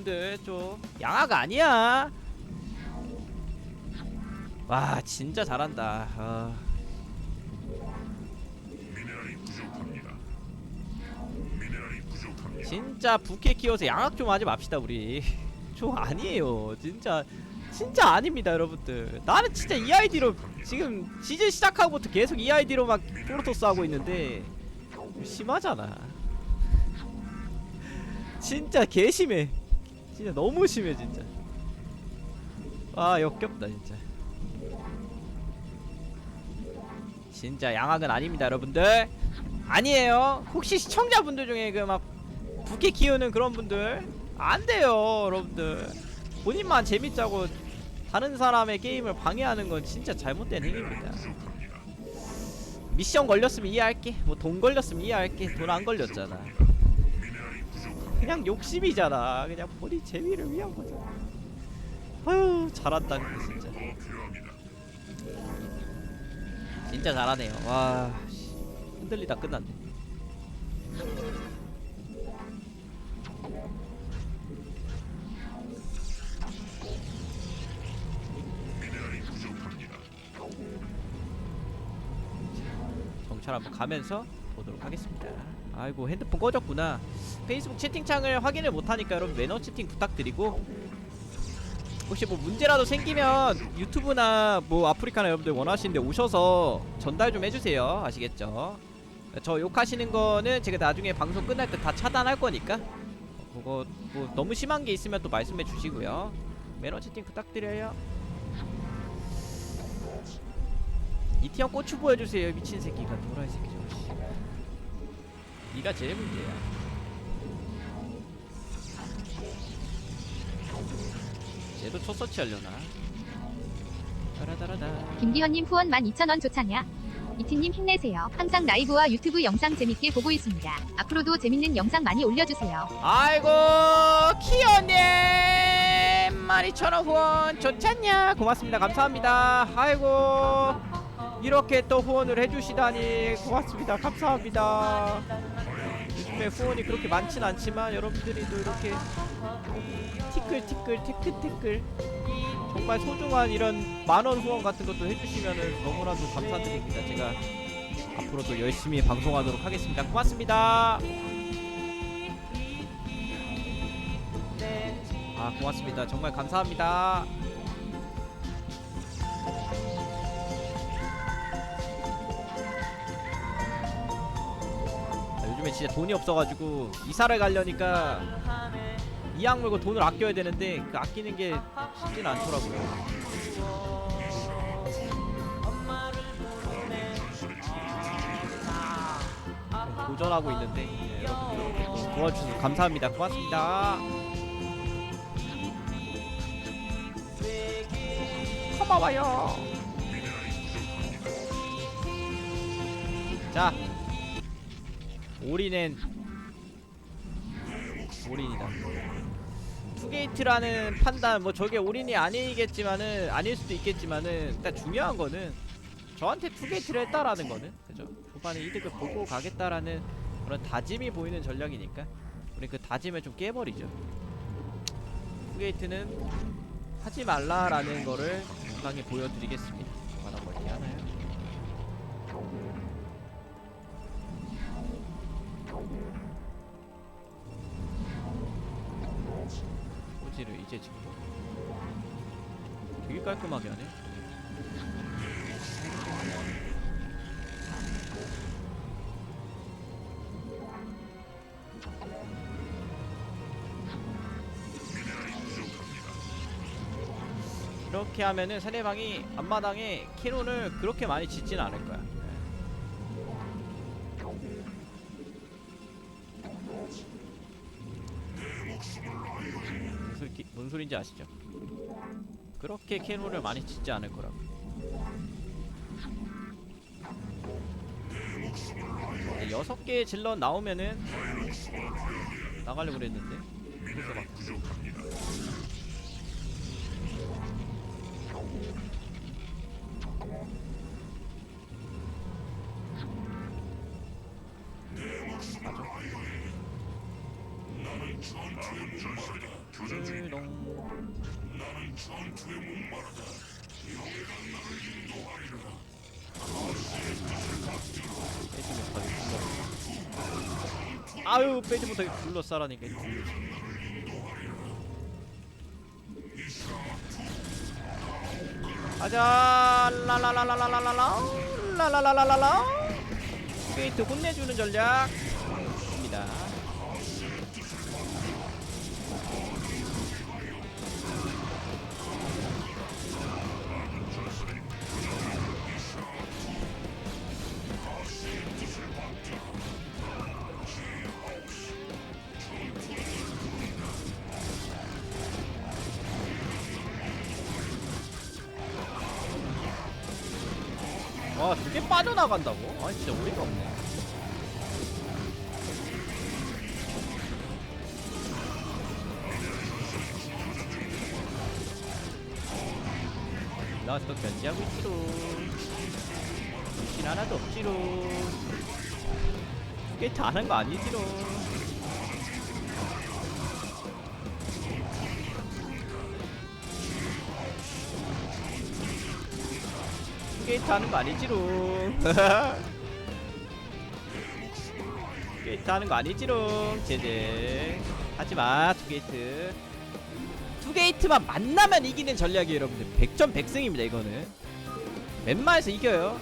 분들 좀 양아가 아니야. 와 진짜 잘한다. 아. 미네랄이 부족합니다. 미네랄이 부족합니다. 진짜 부캐 키워서 양악 좀 하지 맙시다 우리. 좀 아니에요. 진짜 진짜 아닙니다 여러분들. 나는 진짜 이 아이디로 지금 시즌 시작하고부터 계속 이 아이디로 막 프로토스 하고 있는데 심하잖아. 진짜 개심해. 진짜 너무 심해 진짜. 아 역겹다 진짜. 진짜 양악은 아닙니다 여러분들. 아니에요. 혹시 시청자분들 중에 그 막 부캐 키우는 그런 분들 안 돼요 여러분들. 본인만 재밌자고 다른 사람의 게임을 방해하는 건 진짜 잘못된 행위입니다. 미션 걸렸으면 이해할게. 뭐 돈 걸렸으면 이해할게. 돈 안 걸렸잖아. 그냥 욕심이잖아. 그냥 본인 재미를 위한 거잖아. 아유 잘한다 진짜. 진짜 잘하네요. 와 씨, 흔들리다 끝났네. 정찰 한번 가면서 보도록 하겠습니다. 아이고 핸드폰 꺼졌구나. 페이스북 채팅창을 확인을 못하니까 여러분 매너 채팅 부탁드리고 혹시 뭐 문제라도 생기면 유튜브나 뭐 아프리카나 여러분들 원하시는데 오셔서 전달 좀 해주세요. 아시겠죠? 저 욕하시는 거는 제가 나중에 방송 끝날 때 다 차단할 거니까 그거 뭐 너무 심한 게 있으면 또 말씀해 주시고요. 매너 채팅 부탁드려요. 이티형 고추 보여주세요 미친 새끼가 도라이 새끼 저 거 니가 제일 문제야. 쟤도 첫 서치 하려나? 따라다라다. 김기현님 후원 12,000원 좋잖냐? 이티님 힘내세요. 항상 라이브와 유튜브 영상 재밌게 보고 있습니다. 앞으로도 재밌는 영상 많이 올려주세요. 아이고 키어님! 12,000원 후원 좋잖냐 고맙습니다. 감사합니다. 아이고 이렇게 또 후원을 해주시다니 고맙습니다. 감사합니다 요즘에 후원이 그렇게 많진 않지만 여러분들이 또 이렇게 티끌 티끌 티끌티끌 정말 소중한 이런 만원 후원 같은 것도 해주시면은 너무나도 감사드립니다. 제가 앞으로도 열심히 방송하도록 하겠습니다. 고맙습니다. 아 고맙습니다. 정말 감사합니다 요즘에 진짜 돈이 없어가지고 이사를 가려니까 이 악 물고 돈을 아껴야 되는데 그 아끼는 게 쉽진 않더라고요. 좀 도전하고 있는데 여러분들 도와주셔서 감사합니다. 고맙습니다. 고마워요. 자 올인은 올인이다. 투게이트라는 판단 뭐 저게 올인이 아니겠지만은 아닐 수도 있겠지만은 일단 중요한 거는 저한테 투게이트를 했다라는 거는 그죠? 초반에 이득을 보고 가겠다라는 그런 다짐이 보이는 전략이니까 우리 그 다짐을 좀 깨버리죠. 투게이트는 하지 말라라는 거를 영상에 보여드리겠습니다 이제 짓고 되게 깔끔하게 하네. 이렇게 하면은 상대방이 앞마당에 캐논을 그렇게 많이 짓진 않을 거야 소리, 뭔 소린지 아시죠? 그렇게 캐논을 많이 짓지 않을 거라고. 네, 여섯 개의 질럿 나오면은 나가려고 그랬는데 그래서 막 나는 목마르다. 출동 빼지 못하게 굴러 아유 빼지 못하게 굴러싸라니까 가자. 라라라라라라라. 라라라라라라. 게이트 혼내주는 전략입니다 와 저게 빠져나간다고? 아 진짜 어이가 없네. 나와서 또 견제하고 있지롱. 정신 하나도 없지롱. 게이트 안한거 아니지롱 게이트 하는 거 아니지롱. 게이트 하는 거 아니지롱 제제. 하지마 투게이트. 투게이트만 만나면 이기는 전략이 여러분들. 100점 100승입니다 이거는. 웬만해서 이겨요